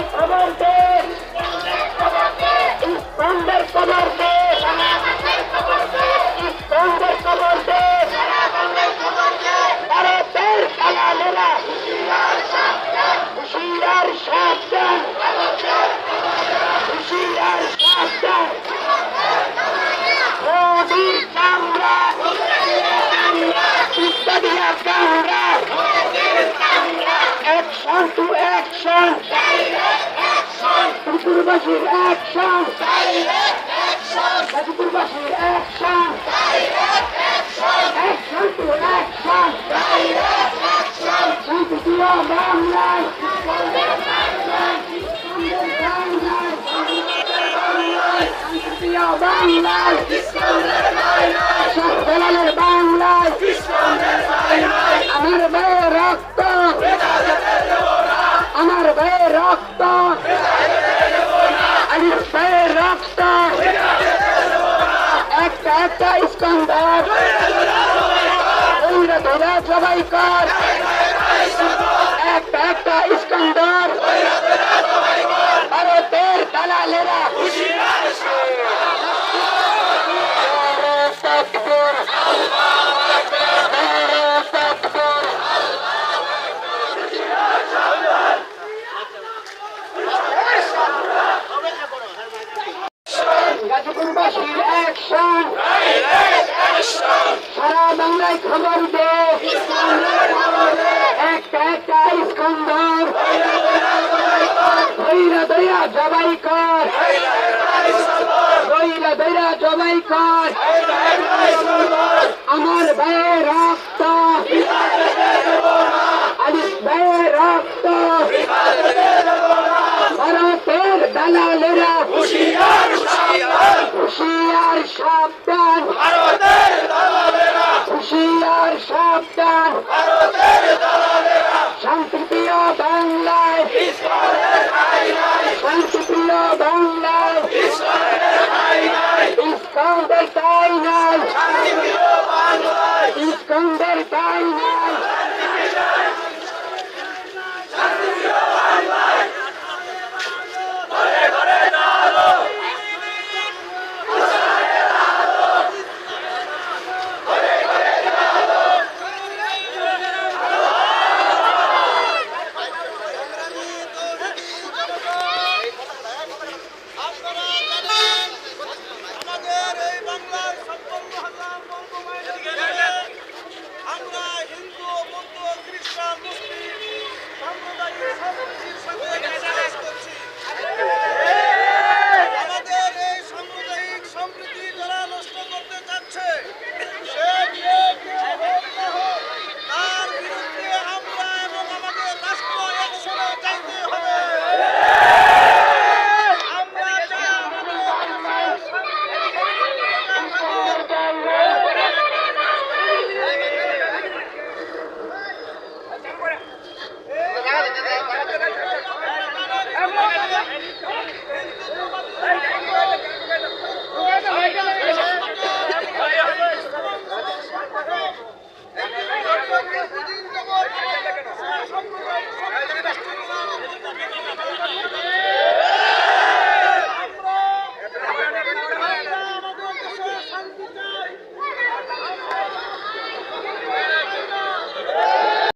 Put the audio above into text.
সারা বাংলায় খবর দে ইস্কন্দের খবর দে ইস্কন্দের খবর দে ভারতের দালালেরা হুশিয়ার সাবধান হুশিয়ার সাবধান মোদির কামরা ইত্যাদিয়া কামরা অ্যাকশন টু অ্যাকশন গাজীপুরবাসীর অ্যাকশন টু অ্যাকশন শান্তিপ্রিয় বাংলায় শান্তিপ্রিয় বাংলায় বাংলায় রক্ত একটা একটা ইস্কন্দার। ওইরা ধরা সবাই কর একটা একটা ইস্কন্দার ভারতের দালালেরা তাকবীর তাকবীর গাজীপুরবাসীর অ্যাকশন সারা বাংলায় খবর দে। একটা একটা ইস্কন্দর। দইরা দইরা জবাই কর। দইরা দইরা জবাই কর। আমার ভাইয়ের রক্ত। আলিস ভাইয়ের রক্ত। ভারতের দালালেরা হুশিয়ার সাবধান। হুশিয়ার সাবধান শান্তিপ্রিয় বাংলায়